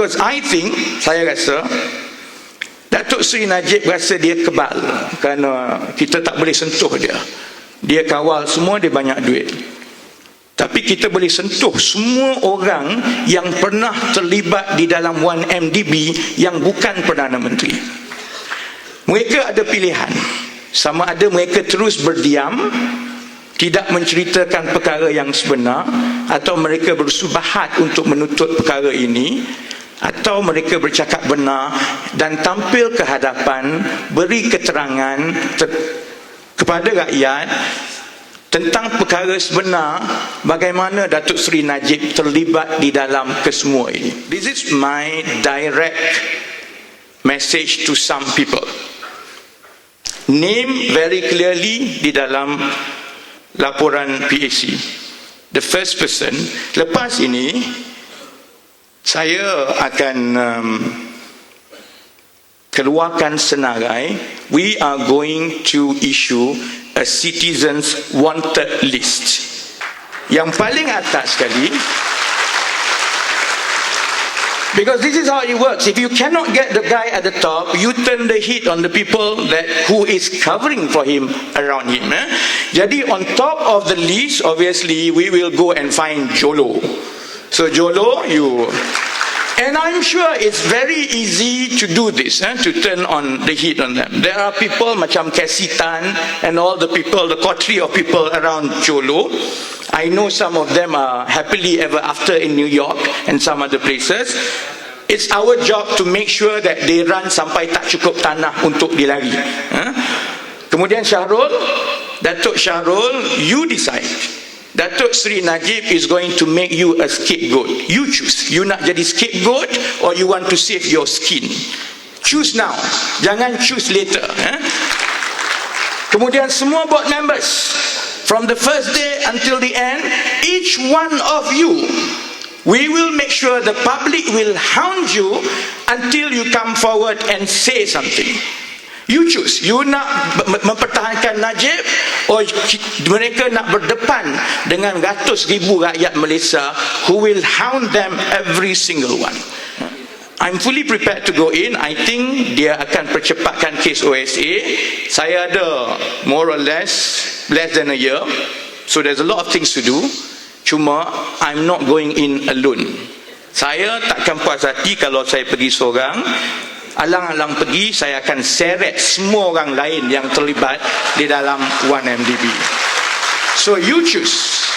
Because I think, saya rasa, Datuk Seri Najib rasa dia kebal kerana kita tak boleh sentuh dia. Dia kawal semua, dia banyak duit. Tapi kita boleh sentuh semua orang yang pernah terlibat di dalam 1MDB yang bukan Perdana Menteri. Mereka ada pilihan. Sama ada mereka terus berdiam, tidak menceritakan perkara yang sebenar, atau mereka bersubahat untuk menutup perkara ini, atau mereka bercakap benar dan tampil ke hadapan beri keterangan kepada rakyat tentang perkara sebenar bagaimana Datuk Seri Najib terlibat di dalam kesemua ini. This is my direct message to some people. Name very clearly di dalam laporan PAC. The first person, lepas ini saya akan um, keluarkan senarai we are going to issue a citizens wanted list yang paling atas sekali Because this is how it works. If you cannot get the guy at the top, you turn the heat on the people that who is covering for him around him. Eh? Jadi on top of the list, obviously, we will go and find Jolo. So Jolo, you... And I'm sure it's very easy to do this, eh, to turn on the heat on them. There are people macam Cassie Tan and all the people, the coterie of people around Jolo. I know some of them are happily ever after in New York and some other places. It's our job to make sure that they run sampai tak cukup tanah untuk dilari. Eh? Kemudian Syahrul, Datuk Syahrul, you decide. Datuk Seri Najib is going to make you a scapegoat. You choose. You nak jadi scapegoat or you want to save your skin. Choose now. Jangan choose later. Eh? Kemudian semua board members. From the first day until the end, each one of you, we will make sure the public will hound you until you come forward and say something. You choose. You nak mempertahankan Najib or mereka nak berdepan dengan ratus ribu rakyat Malaysia who will hound them every single one. I'm fully prepared to go in. I think dia akan percepatkan kes OSA. Saya ada more or less less than a year. So there's a lot of things to do. Cuma I'm not going in alone. Saya takkan puas hati kalau saya pergi seorang alang-alang pergi saya akan seret semua orang lain yang terlibat di dalam 1MDB so you choose